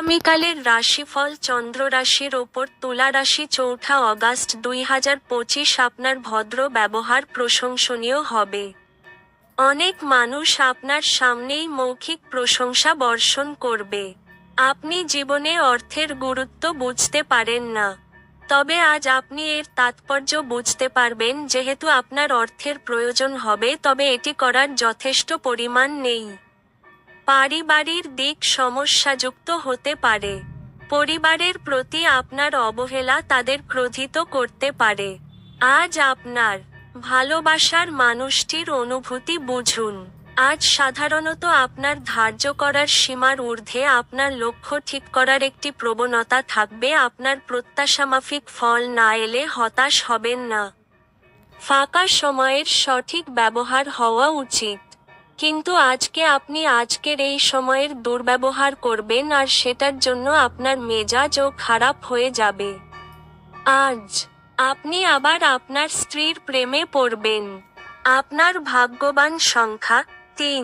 আগামীকালের রাশিফল চন্দ্র রাশির ওপর তুলা রাশি চৌঠা অগাস্ট দুই হাজার পঁচিশ আপনার ভদ্র ব্যবহার প্রশংসনীয় হবে। অনেক মানুষ আপনার সামনেই মৌখিক প্রশংসা বর্ষণ করবে। আপনি জীবনে অর্থের গুরুত্ব বুঝতে পারেন না। তবে আজ আপনি এর তাৎপর্য বুঝতে পারবেন যেহেতু আপনার অর্থের প্রয়োজন হবে, তবে এটি করার যথেষ্ট পরিমাণ নেই। পারিবারিক দিক সমস্যাযুক্ত হতে পারে। পরিবারের প্রতি আপনার অবহেলা তাদের ক্রোধিত করতে পারে। আজ আপনার ভালোবাসার মানুষটির অনুভূতি বুঝুন। আজ সাধারণত আপনার ধার্য করার সীমার ঊর্ধ্বে আপনার লক্ষ্য ঠিক করার একটি প্রবণতা থাকবে, আপনার প্রত্যাশামাফিক ফল না এলে হতাশ হবেন না। ফাঁকা সময়ের সঠিক ব্যবহার হওয়া উচিত। কিন্তু আজকে আপনি আজকের এই সময়ের দুর্ব্যবহার করবেন আর সেটার জন্য আপনার মেজাজও খারাপ হয়ে যাবে। আজ আপনি আবার আপনার স্ত্রীর প্রেমে পড়বেন। আপনার ভাগ্যবান সংখ্যা তিন।